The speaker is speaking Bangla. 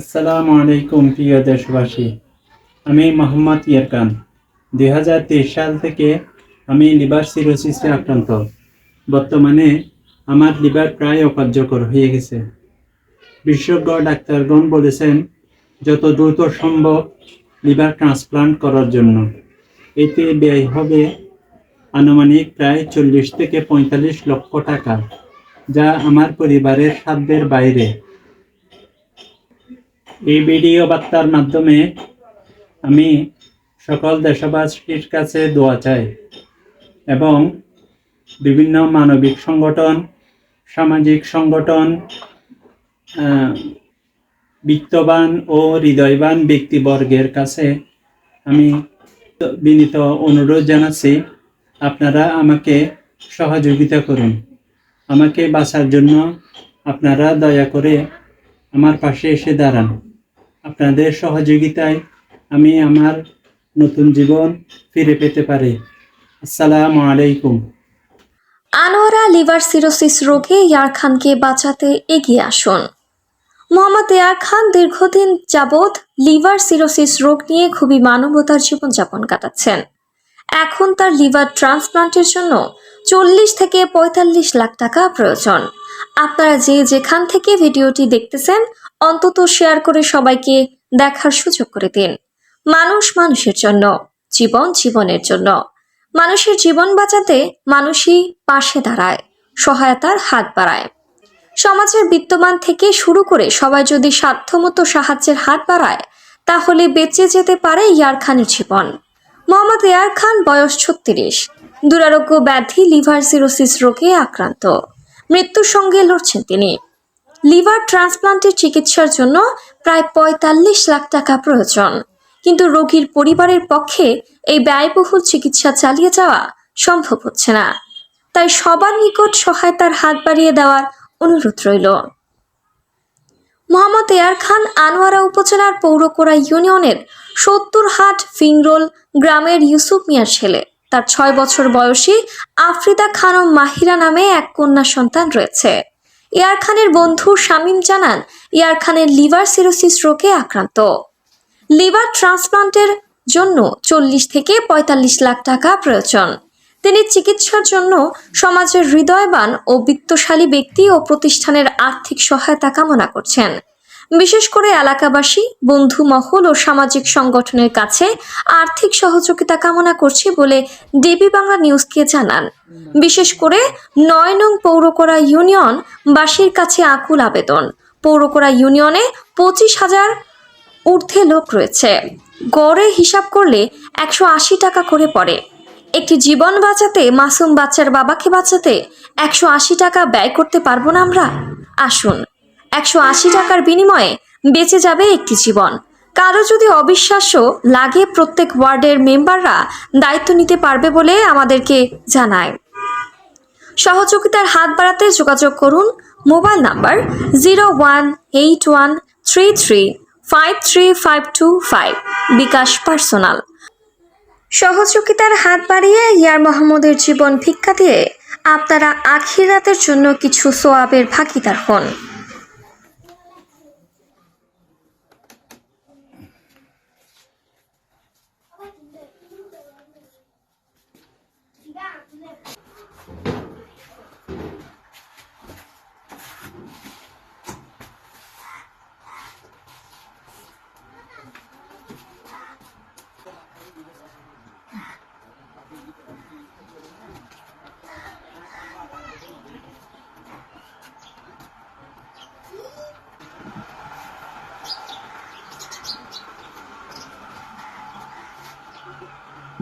আসসালামু আলাইকুম, প্রিয় দেশবাসী। আমি মোহাম্মদ ইয়ারকান দুই হাজার তেইশ সাল থেকে আমি লিভার সিরোসিসে আক্রান্ত। বর্তমানে আমার লিভার প্রায় অকার্যকর হয়ে গেছে। বিশেষজ্ঞ ডাক্তারগণ বলেছেন, যত দ্রুত সম্ভব লিভার ট্রান্সপ্লান্ট করার জন্য। এতে ব্যয় হবে আনুমানিক প্রায় চল্লিশ থেকে পঁয়তাল্লিশ লক্ষ টাকা, যা আমার পরিবারের সাধ্যের বাইরে। এই ভিডিও বার্তার মাধ্যমে আমি সকল দেশবাসীর কাছে দোয়া চাই এবং বিভিন্ন মানবিক সংগঠন, সামাজিক সংগঠন বিত্তবান ও হৃদয়বান ব্যক্তিবর্গের কাছে আমি বিনীত অনুরোধ জানাচ্ছি, আপনারা আমাকে সহযোগিতা করুন। আমাকে বাঁচার জন্য আপনারা দয়া করে আমার পাশে এসে দাঁড়ান। আপনাদের সহযোগিতায় আমি আমার নতুন জীবন ফিরে পেতে পারি। আসসালামু আলাইকুম। আনোয়ারা লিভার সিরোসিস রোগে ইয়ার খানকে বাঁচাতে এগিয়ে আসুন। মোহাম্মদ এয়ার খান দীর্ঘদিন যাবৎ লিভার সিরোসিস রোগ নিয়ে খুবই মানবতার জীবনযাপন কাটাচ্ছেন। এখন তার লিভার ট্রান্সপ্লান্টের জন্য চল্লিশ থেকে পঁয়তাল্লিশ লাখ টাকা প্রয়োজন। আপনারা যে যেখান থেকে ভিডিওটি দেখতেছেন, অন্তত শেয়ার করে সবাইকে দেখার সুযোগ করে দিন। মানুষ মানুষের জন্য, জীবন জীবনের জন্য। মানুষের জীবন বাঁচাতে মানুষই পাশে দাঁড়ায়, সহায়তার হাত বাড়ায়। সমাজের বিত্তমান থেকে শুরু করে সবাই যদি সাধ্যমতো সাহায্যের হাত বাড়ায়, তাহলে বেঁচে যেতে পারে ইয়ার খানের জীবন। মোহাম্মদ এয়ার খান বয়স ছত্রিশ। দুরারোগ্য ব্যাধি লিভার সিরোসিস রোগে আক্রান্ত। মৃত্যুর সঙ্গে লড়ছেন তিনি। লিভার ট্রান্সপ্লান্টের চিকিৎসার জন্য প্রায় পঁয়তাল্লিশ লাখ টাকা প্রয়োজন। কিন্তু রোগীর পরিবারের পক্ষে এই ব্যয়বহুল চিকিৎসা চালিয়ে যাওয়া সম্ভব হচ্ছে না। তাই সবার নিকট সহায়তার হাত বাড়িয়ে দেওয়ার অনুরোধ রইল। মোহাম্মদ এয়ার খান আনোয়ারা উপজেলার পৌরকোড়া ইউনিয়নের সত্তর হাট ফিংরোল গ্রামের ইউসুফ মিয়ার ছেলে। তার ছয় বছর বয়সী আফ্রিদা খানম মাহিরা নামে এক কন্যা সন্তান রয়েছে। এয়ার খানের বন্ধু শামীম জানান, এয়ার খানের লিভার সিরোসিস রোগে আক্রান্ত। লিভার ট্রান্সপ্লান্টের জন্য চল্লিশ থেকে পঁয়তাল্লিশ লাখ টাকা প্রয়োজন। তিনি চিকিৎসার জন্য সমাজের হৃদয়বান ও বিত্তশালী ব্যক্তি ও প্রতিষ্ঠানের আর্থিক সহায়তা কামনা করছেন। বিশেষ করে এলাকাবাসী, বন্ধু মহল ও সামাজিক সংগঠনের কাছে আর্থিক সহযোগিতা কামনা করছি বলে ডিবি বাংলা নিউজকে জানান। বিশেষ করে নয় নং পৌরকোড়া ইউনিয়ন বাসীর কাছে আকুল আবেদন। পৌরকোড়া ইউনিয়নে পঁচিশ হাজার ঊর্ধ্বে লোক রয়েছে। গড়ে হিসাব করলে একশো আশি টাকা করে পড়ে। একটি জীবন বাঁচাতে মাসুম বাচ্চার বাবাকে বাঁচাতে একশো আশি টাকা ব্যয় করতে পারব না আমরা? আসুন। একশো আশি টাকার বিনিময়ে বেঁচে যাবে একটি জীবন। কারও যদি অবিশ্বাস্য লাগে প্রত্যেক ওয়ার্ডের মেম্বাররা দায়িত্ব নিতে পারবে বলে আমাদেরকে জানায়। সহযোগিতার হাত বাড়াতে যোগাযোগ করুন mobile number zero one eight one three three five three five two five. BKash personal. সহযোগিতার হাত বাড়িয়ে ইয়ার মোহাম্মদের জীবন ভিক্ষা দিয়ে আপনারা আখিরাতের জন্য কিছু সোয়াবের ভাগিদার হন।